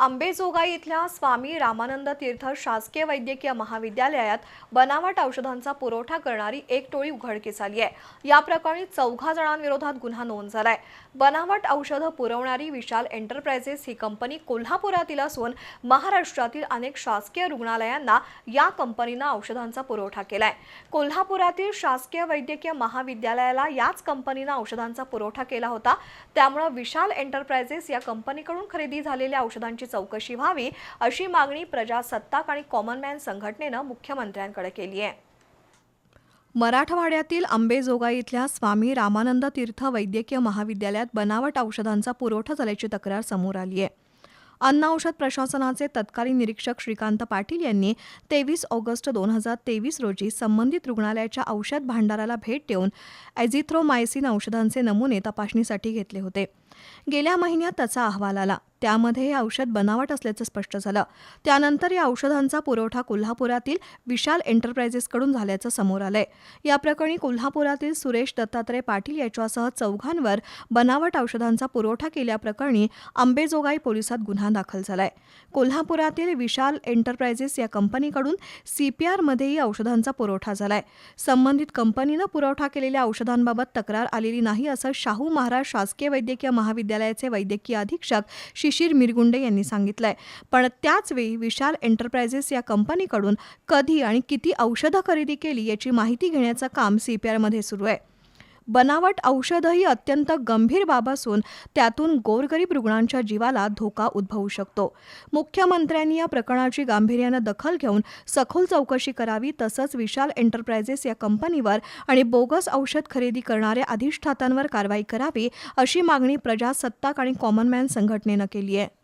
आंबेजोगाई इथल्या स्वामी रामानंद तीर्थ शासकीय वैद्यकीय महाविद्यालयात बनावट औषधांचा पुरवठा करणारी एक टोळी उघडकीस आली आहे. या प्रकरणी चौघा जणांविरोधात गुन्हा नोंद झालाय. बनावट औषधं पुरवणारी विशाल एंटरप्राइजेस ही कंपनी कोल्हापुरातील असून महाराष्ट्रातील अनेक शासकीय रुग्णालयांना या कंपनीनं औषधांचा पुरवठा केलाय. कोल्हापुरातील शासकीय वैद्यकीय महाविद्यालयाला याच कंपनीनं औषधांचा पुरवठा केला होता. त्यामुळे विशाल एंटरप्राइजेस या कंपनीकडून खरेदी झालेल्या औषधांची चौकशी व्हावी अशी मागणी प्रजासत्ताक आणि कॉमनमॅन संघटनेनं मुख्यमंत्र्यांकडे केली आहे. मराठवाड्यातील अंबेजोगाई इथल्या स्वामी रामानंद तीर्थ वैद्यकीय महाविद्यालयात बनावट औषधांचा पुरवठा झाल्याची तक्रार समोर आली आहे. अन्न औषध प्रशासनाचे तत्कालीन निरीक्षक श्रीकांत पाटील यांनी तेवीस ऑगस्ट दोन हजार तेवीस रोजी संबंधित रुग्णालयाच्या औषध भांडाराला भेट देऊन ॲझिथ्रोमायसिन औषधांचे नमुने तपासणीसाठी घेतले होते. गेल्या महिन्यात त्याचा अहवाल आला. त्यामध्ये हे औषध बनावट असल्याचं स्पष्ट झालं. त्यानंतर या औषधांचा पुरवठा कोल्हापुरातील विशाल एंटरप्राइजेसकडून झाल्याचं समोर आलंय. या प्रकरणी कोल्हापुरातील सुरेश दत्तात्रय पाटील याच्यासह चौघांवर बनावट औषधांचा पुरवठा केल्याप्रकरणी अंबेजोगाई पोलिसात गुन्हा दाखल झालाय. कोल्हापुरातील विशाल एंटरप्राइजेस या कंपनीकडून सीपीआरमध्येही औषधांचा पुरवठा झालाय. संबंधित कंपनीनं पुरवठा केलेल्या औषधांबाबत तक्रार आलेली नाही असं शाहू महाराज शासकीय वैद्यकीय महाविद्यालयाचे वैद्यकीय अधीक्षक शिशिर मिरगुंडे यांनी सांगितलंय. पण त्याचवेळी विशाल एंटरप्राइजेस या कंपनीकडून कधी आणि किती औषधं खरेदी केली याची माहिती घेण्याचं काम सीपीआरमध्ये सुरू आहे. बनावट औषधं ही अत्यंत गंभीर बाब असून त्यातून गोरगरीब रुग्णांच्या जीवाला धोका उद्भवू शकतो. मुख्यमंत्र्यांनी या प्रकरणाची गांभीर्यानं दखल घेऊन सखोल चौकशी करावी तसंच विशाल एंटरप्राइजेस या कंपनीवर आणि बोगस औषध खरेदी करणाऱ्या अधिष्ठातांवर कारवाई करावी अशी मागणी प्रजासत्ताक आणि कॉमनमॅन संघटनेनं केली आहे.